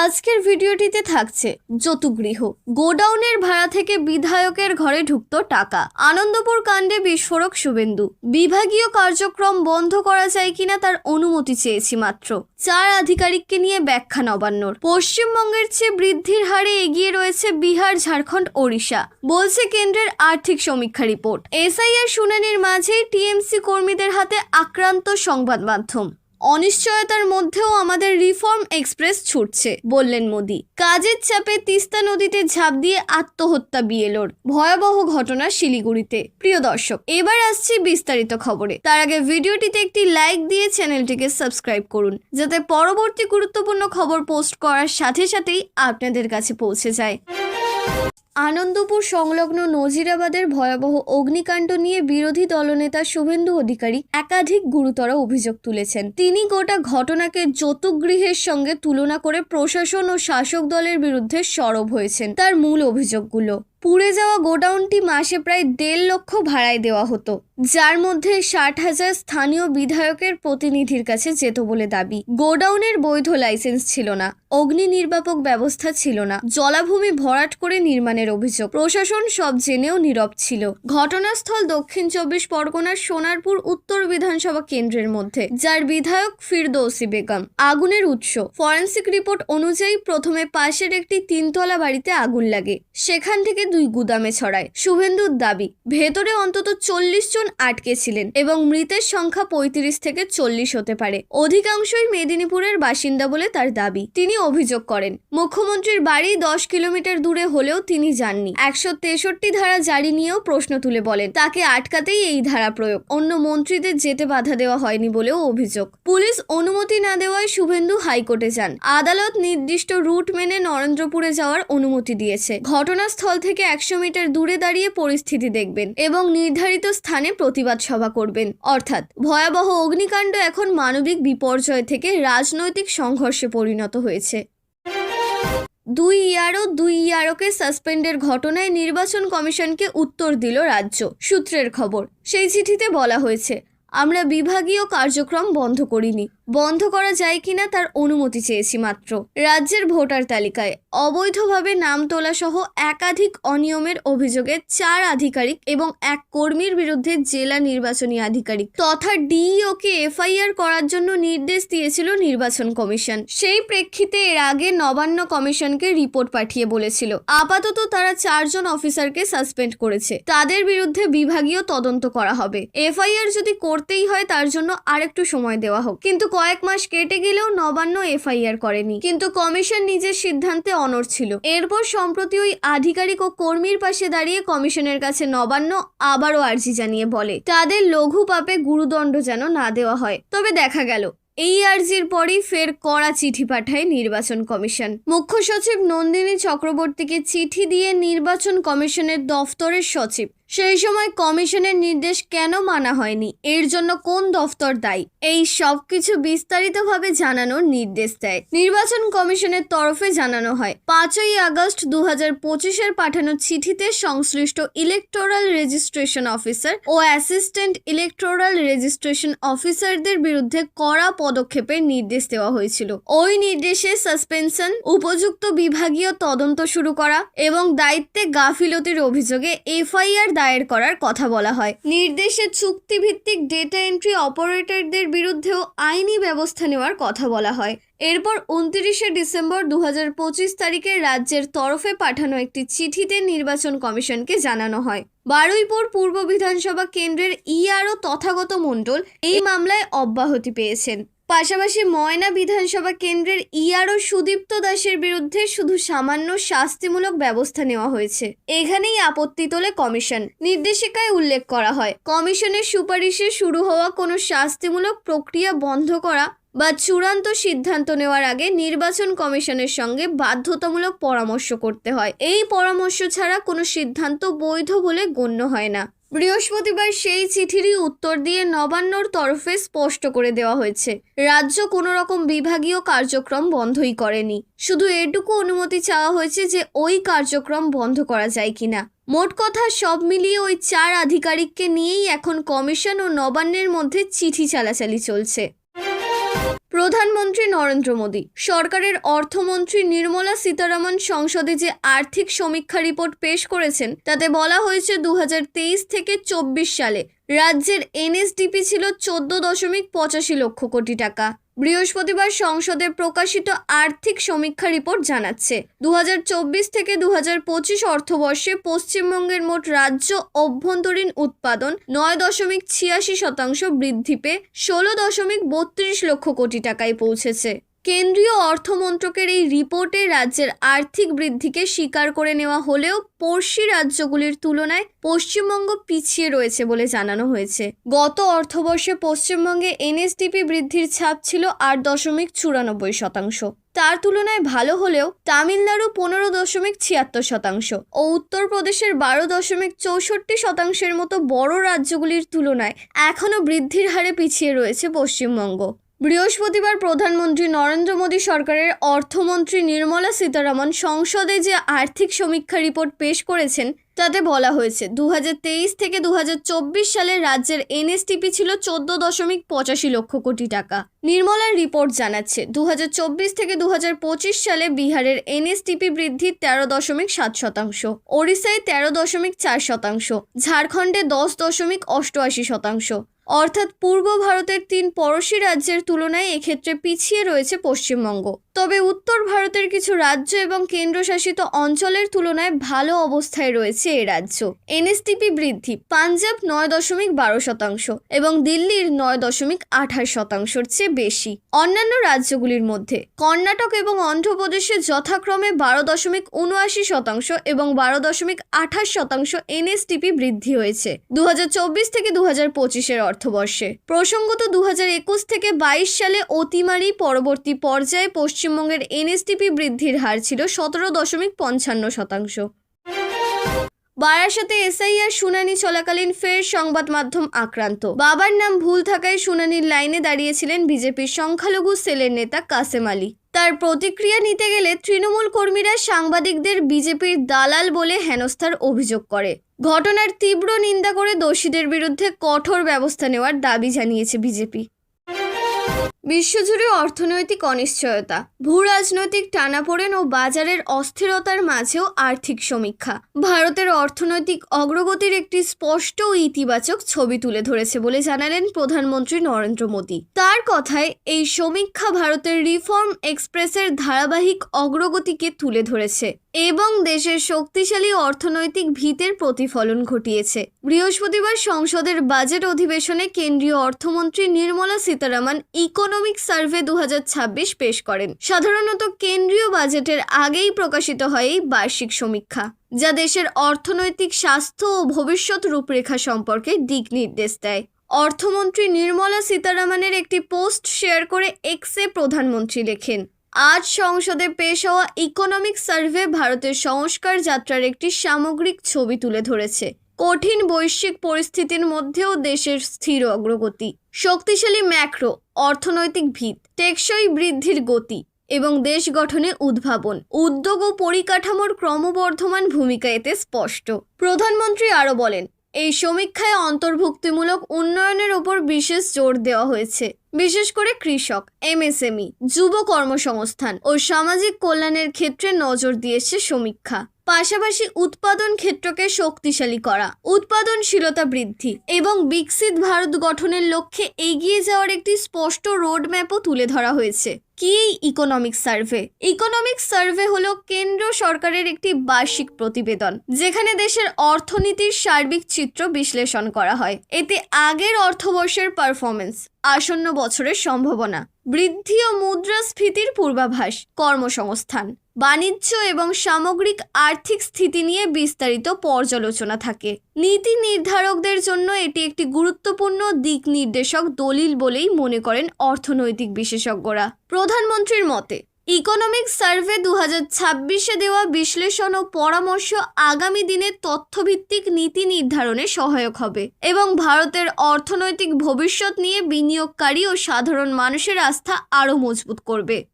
আজকের ভিডিওটিতে থাকছে যতুগৃহ। গোডাউনের ভাড়া থেকে বিধায়কের ঘরে ঢুকতো টাকা। আনন্দপুর কাণ্ডে বিস্ফোরক শুভেন্দু। বিভাগীয় কার্যক্রম বন্ধ করা যায় কিনা তার অনুমতি চেয়েছি মাত্র। চার আধিকারিককে নিয়ে ব্যাখ্যা নবান্নর। পশ্চিমবঙ্গের চেয়ে বৃদ্ধির হারে এগিয়ে রয়েছে বিহার, ঝাড়খণ্ড, ওড়িশা। বলছে কেন্দ্রের আর্থিক সমীক্ষা রিপোর্ট। এসআইআর শুনানির মাঝেই টিএমসি কর্মীদের হাতে আক্রান্ত সংবাদ মাধ্যম। অনিশ্চয়তার মধ্যেও আমাদের রিফর্ম এক্সপ্রেস ছুটছে, বললেন মোদি। কাজের চাপে তিস্তা নদীতে ঝাঁপ দিয়ে আত্মহত্যা বিএলওর। ভয়াবহ ঘটনা শিলিগুড়িতে। প্রিয় দর্শক, এবার আসছি বিস্তারিত খবরে। তার আগে ভিডিওটিতে একটি লাইক দিয়ে চ্যানেলটিকে সাবস্ক্রাইব করুন, যাতে পরবর্তী গুরুত্বপূর্ণ খবর পোস্ট করার সাথে সাথেই আপনাদের কাছে পৌঁছে যায়। আনন্দপুর সংলগ্ন নজিরাবাদের ভয়াবহ অগ্নিকাণ্ড নিয়ে বিরোধী দলনেতা শুভেন্দু অধিকারী একাধিক গুরুতর অভিযোগ তুলেছেন। তিনি গোটা ঘটনাকে যৌতুকগৃহের সঙ্গে তুলনা করে প্রশাসন ও শাসক দলের বিরুদ্ধে সরব হয়েছেন তার মূল অভিযোগগুলো। পুড়ে যাওয়া গোডাউনটি মাসে প্রায় দেড় লক্ষ ভাড়ায় দেওয়া হতো, যার মধ্যে ষাট হাজার স্থানীয় বিধায়কের প্রতিনিধির কাছে যেত বলে দাবি। গোডাউনের বৈধ লাইসেন্স ছিল না। অগ্নি নির্বাপক ব্যবস্থা ছিল না। জলাভূমি ভরাট করে নির্মাণের অভিযোগ। প্রশাসন সব জেনেও নীরব ছিল। ঘটনাস্থল দক্ষিণ চব্বিশ পরগনার সোনারপুর উত্তর বিধানসভা কেন্দ্রের মধ্যে, যার বিধায়ক ফিরদৌসি বেগম। আগুনের উৎস। ফরেন্সিক রিপোর্ট অনুযায়ী প্রথমে পাশের একটি তিনতলা বাড়িতে আগুন লাগে। সেখান থেকে দুই গুদামে ছড়ায়। শুভেন্দুর দাবি, ভেতরে অন্তত চল্লিশ জন আটকে ছিলেন এবং মৃতের সংখ্যা পঁয়ত্রিশ থেকে চল্লিশ হতে পারে। অধিকাংশই মেদিনীপুরের বাসিন্দা বলে তার দাবি। তিনি অভিযোগ করেন। মুখ্যমন্ত্রীর বাড়ি দশ কিলোমিটার দূরে হলেও তিনি যাননি। একশো তেষট্টি ধারা জারি নিয়েও প্রশ্ন তুলে বলেন। তাকে আটকাতেই এই ধারা প্রয়োগ। অন্য মন্ত্রীদের যেতে বাধা দেওয়া হয়নি বলেও অভিযোগ। পুলিশ অনুমতি না দেওয়ায় শুভেন্দু হাইকোর্টে যান। আদালত নির্দিষ্ট রুট মেনে নরেন্দ্রপুরে যাওয়ার অনুমতি দিয়েছে। ঘটনাস্থল থেকে একশো মিটার দূরে দাঁড়িয়ে পরিস্থিতি দেখবেন এবং নির্ধারিত স্থানে প্রতিবাদ সভা করবেন। অর্থাৎ ভয়াবহ অগ্নিকাণ্ড এখন মানবিক বিপর্যয় থেকে রাজনৈতিক সংঘর্ষে পরিণত হয়েছে। দুই ইয়ারও দুই ইয়ারোকে সাসপেন্ডের ঘটনায় নির্বাচন কমিশনকে উত্তর দিল রাজ্য। সূত্রের খবর, সেই চিঠিতে বলা হয়েছে, আমরা বিভাগীয় কার্যক্রম বন্ধ করিনি। বন্ধ করা যায় কিনা তার অনুমতি চেয়েছি মাত্র। রাজ্যের ভোটার তালিকায় অবৈধভাবে নাম তোলা সহ একাধিক অনিয়মের অভিযোগে চার আধিকারিক এবং এক কর্মীর বিরুদ্ধে জেলা নির্বাচনী আধিকারিক তথা ডিইওকে এফআইআর করার জন্য নির্দেশ দিয়েছিল নির্বাচন কমিশন। সেই প্রেক্ষিতে এর আগে নবান্ন কমিশনকে রিপোর্ট পাঠিয়ে বলেছিল। আপাতত তারা চারজন অফিসারকে সাসপেন্ড করেছে। তাদের বিরুদ্ধে বিভাগীয় তদন্ত করা হবে। এফআইআর যদি করতেই হয় তার জন্য আরেকটু সময় দেওয়া হোক। কিন্তু কয়েক মাস কেটে গেলেও নবান্ন এফআইআর করেনি। কিন্তু কমিশন নিজের সিদ্ধান্তে অনড় ছিল। এরপর সম্প্রতি ওই আধিকারিক ও কর্মীর পাশে দাঁড়িয়ে কমিশনের কাছে নবান্ন আবারও আর্জি জানিয়ে বলে, তাদের লঘু পাপে গুরুদণ্ড যেন না দেওয়া হয়। তবে দেখা গেল, এই আর্জির পরই ফের কড়া চিঠি পাঠায় নির্বাচন কমিশন। মুখ্য সচিব নন্দিনী চক্রবর্তীকে চিঠি দিয়ে নির্বাচন কমিশনের দফতরের সচিব সেই সময় কমিশনের নির্দেশ কেন মানা হয়নি? এর জন্য কোন দফতর দায়ী? এই সব কিছু বিস্তারিতভাবে জানানোর নির্দেশ দেয়। নির্বাচন কমিশনের তরফে জানানো হয়, পাঁচই আগস্ট দু হাজার পঁচিশের পাঠানো চিঠিতে সংশ্লিষ্ট ইলেকটোরাল রেজিস্ট্রেশন অফিসার ও অ্যাসিস্ট্যান্ট ইলেকটোরাল রেজিস্ট্রেশন অফিসারদের বিরুদ্ধে কড়া পদক্ষেপের নির্দেশ দেওয়া হয়েছিল। ওই নির্দেশে সাসপেনশন, উপযুক্ত বিভাগীয় তদন্ত শুরু করা এবং দায়িত্বে গাফিলতির অভিযোগে এফআইআর দায়ের করার কথা বলা হয়। নির্দেশে চুক্তিভিত্তিক ডেটা এন্ট্রি অপারেটরদের বিরুদ্ধেও আইনি ব্যবস্থা নেওয়ার কথা বলা হয়। এরপর উনত্রিশে ডিসেম্বর দু তারিখে রাজ্যের তরফে পাঠানো একটি চিঠিতে নির্বাচন কমিশনকে জানানো হয়। বারুইপুর পূর্ব বিধানসভা কেন্দ্রের ইআরও তথাগত মণ্ডল এই মামলায় অব্যাহতি পেয়েছেন। পাশাপাশি ময়না বিধানসভা কেন্দ্রের ইআরও সুদীপ্ত দাসের বিরুদ্ধে শুধু সামান্য শাস্তিমূলক ব্যবস্থা নেওয়া হয়েছে। এখানেই আপত্তি তোলে কমিশন। নির্দেশিকায় উল্লেখ করা হয়, কমিশনের সুপারিশে শুরু হওয়া কোনো শাস্তিমূলক প্রক্রিয়া বন্ধ করা বা চূড়ান্ত সিদ্ধান্ত নেওয়ার আগে নির্বাচন কমিশনের সঙ্গে বাধ্যতামূলক পরামর্শ করতে হয়। এই পরামর্শ ছাড়া কোনো সিদ্ধান্ত বৈধ বলে গণ্য হয় না। বৃহস্পতিবার সেই চিঠিরই উত্তর দিয়ে নবান্নর তরফে স্পষ্ট করে দেওয়া হয়েছে। রাজ্য কোনো রকম বিভাগীয় কার্যক্রম বন্ধই করেনি। শুধু এটুকু অনুমতি চাওয়া হয়েছে যে ওই কার্যক্রম বন্ধ করা যায় কিনা। মোট কথা সব মিলিয়ে ওই চার আধিকারিককে নিয়েই এখন কমিশন ও নবান্নের মধ্যে চিঠি চালাচালি চলছে। প্রধানমন্ত্রী নরেন্দ্র মোদী, সরকারের অর্থমন্ত্রী নির্মলা সীতারামন সংসদে যে আর্থিক সমীক্ষা রিপোর্ট পেশ করেছেন, তাতে বলা হয়েছে দু হাজার তেইশ থেকে চব্বিশ সালে রাজ্যের এনএসডিপি ছিল চোদ্দ দশমিক পঁচাশি লক্ষ কোটি টাকা। বৃহস্পতিবার সংসদে প্রকাশিত আর্থিক সমীক্ষা রিপোর্ট জানাচ্ছে দু হাজার চব্বিশ থেকে দু হাজার পঁচিশ অর্থবর্ষে পশ্চিমবঙ্গের মোট রাজ্য অভ্যন্তরীণ উৎপাদন নয় দশমিক ছিয়াশি শতাংশ বৃদ্ধি পেয়ে ষোলো দশমিক বত্রিশ লক্ষ কোটি টাকায় পৌঁছেছে। কেন্দ্রীয় অর্থমন্ত্রকের এই রিপোর্টে রাজ্যের আর্থিক বৃদ্ধিকে স্বীকার করে নেওয়া হলেও পড়শি রাজ্যগুলির তুলনায় পশ্চিমবঙ্গ পিছিয়ে রয়েছে বলে জানানো হয়েছে। গত অর্থবর্ষে পশ্চিমবঙ্গে এনএসডিপি বৃদ্ধির ছাপ ছিল আট দশমিক চুরানব্বই শতাংশ। তার তুলনায় ভালো হলেও তামিলনাড়ু পনেরো দশমিক ছিয়াত্তর শতাংশ ও উত্তরপ্রদেশের বারো দশমিক চৌষট্টি শতাংশের মতো বড় রাজ্যগুলির তুলনায় এখনও বৃদ্ধির হারে পিছিয়ে রয়েছে পশ্চিমবঙ্গ। বৃহস্পতিবার প্রধানমন্ত্রী নরেন্দ্র মোদী সরকারের অর্থমন্ত্রী নির্মলা সীতারামন সংসদে যে আর্থিক সমীক্ষা রিপোর্ট পেশ করেছেন, তাতে বলা হয়েছে দু হাজার তেইশ থেকে দু হাজার চব্বিশ সালে রাজ্যের এনএসটিপি ছিল চোদ্দ দশমিক পঁচাশি লক্ষ কোটি টাকা। নির্মলার রিপোর্ট জানাচ্ছে দু হাজার চব্বিশ থেকে দু হাজার পঁচিশ সালে বিহারের এনএসটিপি বৃদ্ধি তেরো দশমিক সাত শতাংশ, ওড়িশায় তেরো দশমিক চার শতাংশ, ঝাড়খণ্ডে দশ দশমিক অষ্টআশি শতাংশ অর্থাৎ পূর্ব ভারতের তিন পড়শি রাজ্যের তুলনায় এক্ষেত্রে পিছিয়ে রয়েছে পশ্চিমবঙ্গ। তবে উত্তর ভারতের কিছু রাজ্য এবং কেন্দ্রশাসিত অঞ্চলের তুলনায় ভালো অবস্থায় রয়েছে এ রাজ্য। এনএসটিপি বৃদ্ধি, পাঞ্জাব নয় দশমিক বারো শতাংশ এবং দিল্লির নয় দশমিক আঠাশ শতাংশের চেয়ে বেশি। অন্যান্য রাজ্যগুলির মধ্যে, কর্ণাটক এবং অন্ধ্রপ্রদেশে যথাক্রমে বারো দশমিক উনআশি শতাংশ এবং বারো দশমিক আঠাশ শতাংশ এনএসটিপি বৃদ্ধি হয়েছে দু হাজার চব্বিশ থেকে দু হাজার পঁচিশের অর্থবর্ষে। প্রসঙ্গত দু থেকে বাইশ সালে অতিমারি পরবর্তী পর্যায়ে পশ্চিমবঙ্গের এনএসটিপি বৃদ্ধির হার ছিল সতেরো দশমিক পঞ্চান্ন শতাংশ। বারাসাতে এসআইআর শুনানি চলাকালীন ফের সংবাদ মাধ্যম আক্রান্ত। বাবার নাম ভুল থাকায় শুনানির লাইনে দাঁড়িয়েছিলেন বিজেপির সংখ্যালঘু সেলের নেতা কাসেম আলী। তার প্রতিক্রিয়া নিতে গেলে তৃণমূল কর্মীরা সাংবাদিকদের বিজেপির দালাল বলে হেনস্থার অভিযোগ করে। ঘটনার তীব্র নিন্দা করে দোষীদের বিরুদ্ধে কঠোর ব্যবস্থা নেওয়ার দাবি জানিয়েছে বিজেপি। বিশ্বজুড়ে অর্থনৈতিক অনিশ্চয়তা, ভূ রাজনৈতিক টানাপোড়েন ও বাজারের অস্থিরতার মাঝেও আর্থিক সমীক্ষা। ভারতের অর্থনৈতিক অগ্রগতির একটি স্পষ্ট ও ইতিবাচক ছবি তুলে ধরেছে বলে জানালেন প্রধানমন্ত্রী নরেন্দ্র মোদী। তার কথায়, এই সমীক্ষা ভারতের রিফর্ম এক্সপ্রেসের ধারাবাহিক অগ্রগতিকে তুলে ধরেছে এবং দেশের শক্তিশালী অর্থনৈতিক ভিতের প্রতিফলন ঘটিয়েছে। বৃহস্পতিবার সংসদের বাজেট অধিবেশনে কেন্দ্রীয় অর্থমন্ত্রী নির্মলা সীতারামন ইকোনমিক সার্ভে দুহাজার ছাব্বিশ পেশ করেন। সাধারণত কেন্দ্রীয় বাজেটের আগেই প্রকাশিত হয় এই বার্ষিক সমীক্ষা, যা দেশের অর্থনৈতিক স্বাস্থ্য ও ভবিষ্যৎ রূপরেখা সম্পর্কে দিক নির্দেশ দেয়। অর্থমন্ত্রী নির্মলা সীতারামনের একটি পোস্ট শেয়ার করে এক্সে প্রধানমন্ত্রী লেখেন, আজ সংসদে পেশ হওয়া ইকোনমিক সার্ভে ভারতের সংস্কার যাত্রার একটি সামগ্রিক ছবি তুলে ধরেছে। কঠিন বৈশ্বিক পরিস্থিতির মধ্যেও দেশের স্থির অগ্রগতি। শক্তিশালী ম্যাক্রো, অর্থনৈতিক ভিত, টেকসই বৃদ্ধির গতি এবং দেশ গঠনে উদ্ভাবন, উদ্যোগ ও পরিকাঠামোর ক্রমবর্ধমান ভূমিকা এতে স্পষ্ট। প্রধানমন্ত্রী আরও বলেন, এই সমীক্ষায় অন্তর্ভুক্তিমূলক উন্নয়নের ওপর বিশেষ জোর দেওয়া হয়েছে। বিশেষ করে কৃষক, এমএসএমই, যুব কর্মসংস্থান ও সামাজিক কল্যাণের ক্ষেত্রে নজর দিয়েছে সমীক্ষা। পাশাপাশি উৎপাদন ক্ষেত্রকে শক্তিশালী করা, উৎপাদনশীলতা বৃদ্ধি এবং বিকশিত ভারত গঠনের লক্ষ্যে এগিয়ে যাওয়ার একটি স্পষ্ট রোডম্যাপও তুলে ধরা হয়েছে। কি এই ইকোনমিক সার্ভে ইকোনমিক সার্ভে হলো কেন্দ্র সরকারের একটি বার্ষিক প্রতিবেদন, যেখানে দেশের অর্থনীতির সার্বিক চিত্র বিশ্লেষণ করা হয়। এতে আগের অর্থবর্ষের পারফরমেন্স আসন্ন বছরের সম্ভাবনা, বৃদ্ধি ও মুদ্রাস্ফীতির পূর্বাভাস, কর্মসংস্থান। বাণিজ্য এবং সামগ্রিক আর্থিক স্থিতি নিয়ে বিস্তারিত পর্যালোচনা থাকে। নীতি নির্ধারকদের জন্য এটি একটি গুরুত্বপূর্ণ দিক নির্দেশক দলিল বলেই মনে করেন অর্থনৈতিক বিশেষজ্ঞরা। প্রধানমন্ত্রীর মতে, ইকোনমিক সার্ভে দু হাজার ছাব্বিশে দেওয়া বিশ্লেষণ ও পরামর্শ আগামী দিনে তথ্যভিত্তিক নীতি নির্ধারণে সহায়ক হবে এবং ভারতের অর্থনৈতিক ভবিষ্যৎ নিয়ে বিনিয়োগকারী ও সাধারণ মানুষের আস্থা আরও মজবুত করবে।